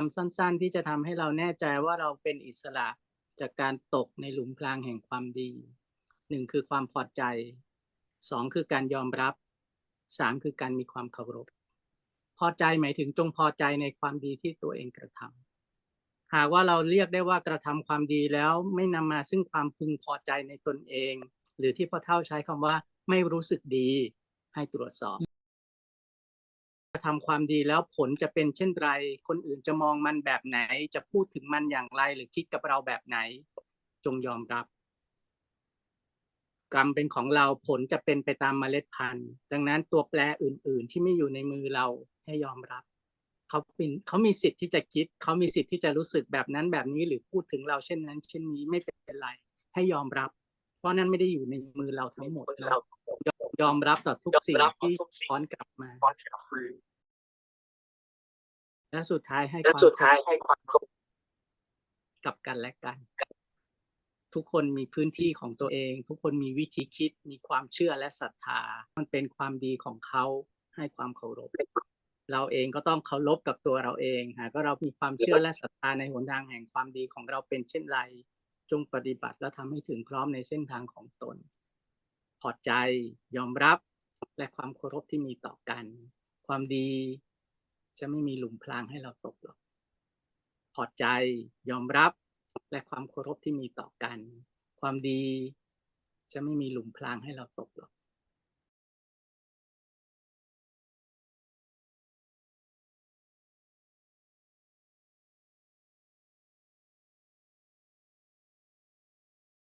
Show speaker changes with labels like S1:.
S1: คำสั้นๆ ที่จะทำให้เราแน่ใจว่าเราเป็นอิสระจากการตกในหลุมพรางแห่งความดีหนึ่งคือความพอใจสองคือการยอมรับสามคือการมีความเคารพ พอใจหมายถึงจงพอใจในความดีที่ตัวเองกระทำหากว่าเราเรียกได้ว่ากระทำความดีแล้วไม่นำมาซึ่งความพึงพอใจในตนเอง หรือที่พ่อเท่าใช้คำว่าไม่รู้สึกดีให้ตรวจสอบ ทำความดีแล้วผลจะเป็นเช่นไร คนอื่นจะมองมันแบบไหน จะพูดถึงมันอย่างไร หรือคิดกับเราแบบไหน จงยอมรับ กรรมเป็นของเราผลจะเป็นไปตามเมล็ดพันธุ์ ดังนั้นตัวแปรอื่น ๆ ที่ไม่อยู่ในมือเราให้ยอมรับเขาเป็นเขามีสิทธิ์ที่จะคิด เขามีสิทธิ์ที่จะรู้สึกแบบนั้นแบบนี้หรือพูดถึงเราเช่นนั้น เช่นนี้ไม่เป็นไร ให้ยอมรับ เพราะนั้นไม่ได้อยู่ในมือเราทั้งหมดเรา ยอมรับต่อทุกสิ่งที่ซ้อนกลับมา และสุดท้ายให้
S2: และ
S1: ความ
S2: สุดท้ายให้ความเคารพ
S1: กับกันและกัน ทุกคนมีพื้นที่ของตัวเอง ทุกคนมีวิธีคิด มีความเชื่อและศรัทธา มันเป็นความดีของเขาให้ความเคารพเราเองก็ต้องเคารพกับตัวเราเองหากว่าเรามีความเชื่อและศรัทธาในหนทางแห่งความดีของเราเป็นเช่นไร จงปฏิบัติและทำให้ถึงพร้อมในเส้นทางของตน พอใจ ยอมรับ และความเคารพที่มีต่อกัน ความดีจะไม่มีหลุมพรางให้เราตกหรอก พอใจ ยอมรับ และความเคารพที่มีต่อกัน ความดีจะไม่มีหลุมพรางให้เราตกหรอก